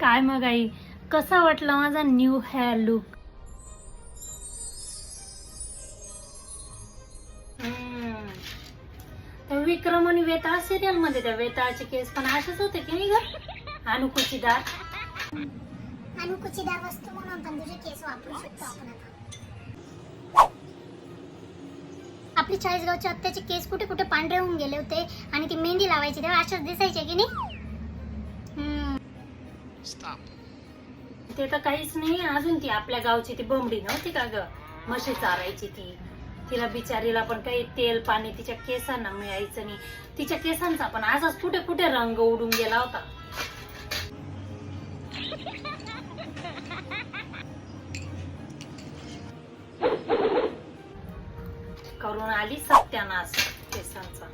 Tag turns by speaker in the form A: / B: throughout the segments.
A: काय मग आई? कसा वाटला माझा न्यू हेअर लुक विक्रम आणि वेताळ सिरियलमध्ये त्या वेताळचे केस पण असेच होते की नाही ग?
B: अनुकुचीदार अनुकुचीदार वस्तू म्हणून आपण तुझे केस वापरू शकतो आपण आता. आपली चाळीसगावच्या आत्याचे केस कुठे कुठे पांढरे होऊन गेले होते आणि ती मेहंदी लावायची तेव्हा अशाच दिसायचे की नाही?
A: ते तर काहीच नाही अजून ती आपल्या गावची ती बंबडी नव्हती का ग? म्हशी चारायची ती. तिला बिचारीला पण काही तेल पाणी तिच्या केसांना मिळायचं नाही. तिच्या केसांचा पण असाच कुठे कुठे रंग उडून गेला होता. करून आली सत्यानाश केसांचा.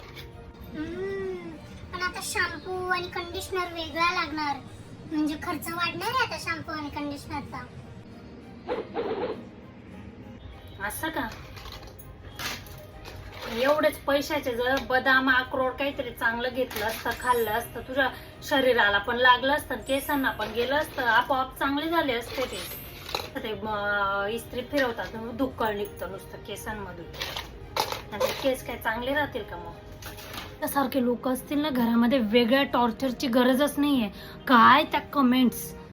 B: हम्म. पण आता शॅम्पू आणि कंडिशनर वेगळा लागणार. म्हणजे खर्च वाढणार आहे आता शॅम्पू आणि कंडिशनरचा
A: असं का? एवढेच पैशाचे जर बदाम अक्रोड काहीतरी चांगलं घेतलं असतं खाल्लं असतं तुझ्या शरीराला पण लागलं असतं केसांना पण गेलं असतं आपोआप चांगले झाले असते ते. ते इस्त्री फिरवतात दुक्कळ निघतं नुसतं केसांमधून. आणि केस काय चांगले राहतील का मग? सारखे लोक असतील ना घरामध्ये वेगळ्या टॉर्चरची गरजच नाही आहे काय त्या कमेंट्स